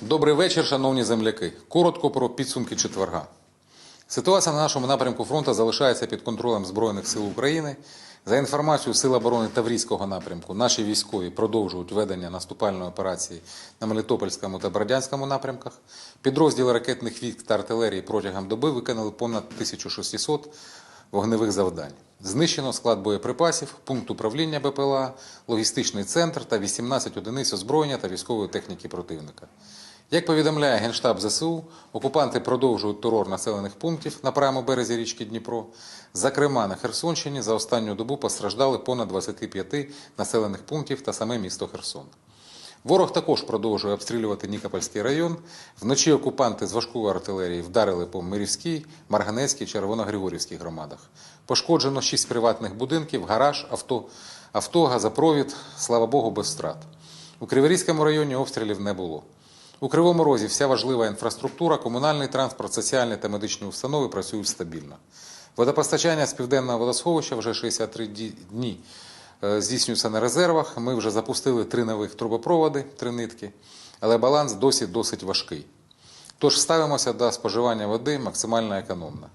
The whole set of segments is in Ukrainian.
Добрий вечір, шановні земляки. Коротко про підсумки четверга. Ситуація на нашому напрямку фронту залишається під контролем Збройних сил України. За інформацією Сил оборони Таврійського напрямку, наші військові продовжують ведення наступальної операції на Мелітопольському та Бердянському напрямках. Підрозділи ракетних військ та артилерії протягом доби виконали понад 1600 вогневих завдань. Знищено склад боєприпасів, пункт управління БПЛА, логістичний центр та 18 одиниць озброєння та військової техніки противника. Як повідомляє Генштаб ЗСУ, окупанти продовжують терор населених пунктів на правому березі річки Дніпро. Зокрема, на Херсонщині за останню добу постраждали понад 25 населених пунктів та саме місто Херсон. Ворог також продовжує обстрілювати Нікопольський район. Вночі окупанти з важкої артилерії вдарили по Мирівській, Марганецькій, Червоногригорівській громадах. Пошкоджено 6 приватних будинків, гараж, авто, авто, газопровід, слава Богу, без втрат. У Криворізькому районі обстрілів не було. У Кривому Розі вся важлива інфраструктура, комунальний транспорт, соціальні та медичні установи працюють стабільно. Водопостачання з південного водосховища вже 63 ді- дні е, здійснюється на резервах. Ми вже запустили три нових трубопроводи, три нитки, але баланс досі досить важкий. Тож ставимося до споживання води максимально економно.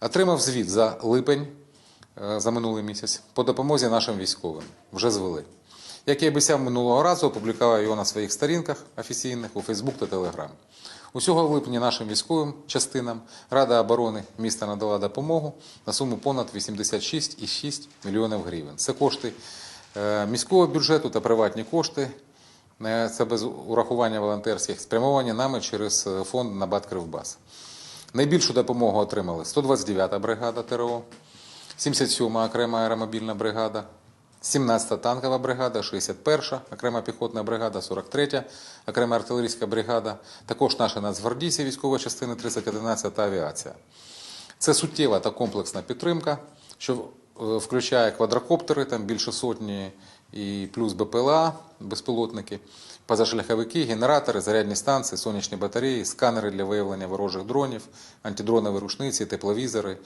Отримав звіт за липень е, за минулий місяць по допомозі нашим військовим. Вже звели. Як і обіцяв минулого разу, опублікував його на своїх сторінках офіційних у Фейсбук та Телеграм. Усього в липні нашим військовим частинам Рада оборони міста надала допомогу на суму понад 86,6 мільйонів гривень. Це кошти е, міського бюджету та приватні кошти. Е, Це без урахування волонтерських спрямовані нами через е, фонд Набат Кривбас. Найбільшу допомогу отримали 129-та бригада ТРО, 77-ма окрема аеромобільна бригада, 17-та танкова бригада, 61-ша окрема піхотна бригада, 43-я окрема артилерійська бригада, також наші нацгвардійці військової частини 311 та авіація. Це суттєва та комплексна підтримка, що включає квадрокоптери, там більше сотні, і плюс БПЛА, безпілотники, позашляховики, генератори, зарядні станції, сонячні батареї, сканери для виявлення ворожих дронів, антидронові рушниці, тепловізори,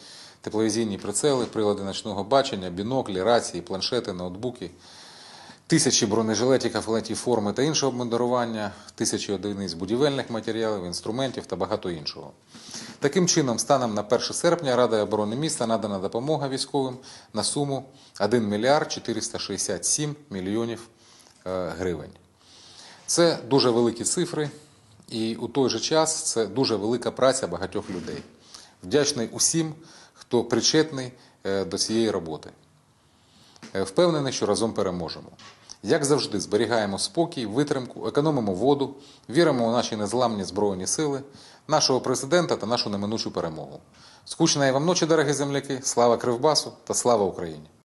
тепловізійні прицели, прилади ночного бачення, біноклі, рації, планшети, ноутбуки. Тисячі бронежилетів, кафелетів форми та іншого обмундирування, тисячі одиниць будівельних матеріалів, інструментів та багато іншого. Таким чином, станом на 1 серпня Рада оборони міста надана допомога військовим на суму 1 мільярд 467 мільйонів е, гривень. Це дуже великі цифри, і у той же час це дуже велика праця багатьох людей. Вдячний усім, хто причетний е, до цієї роботи. Е, Впевнений, що разом переможемо. Як завжди, зберігаємо спокій, витримку, економимо воду, віримо у наші незламні збройні сили, нашого президента та нашу неминучу перемогу. Скучної вам ночі, дорогі земляки! Слава Кривбасу та слава Україні!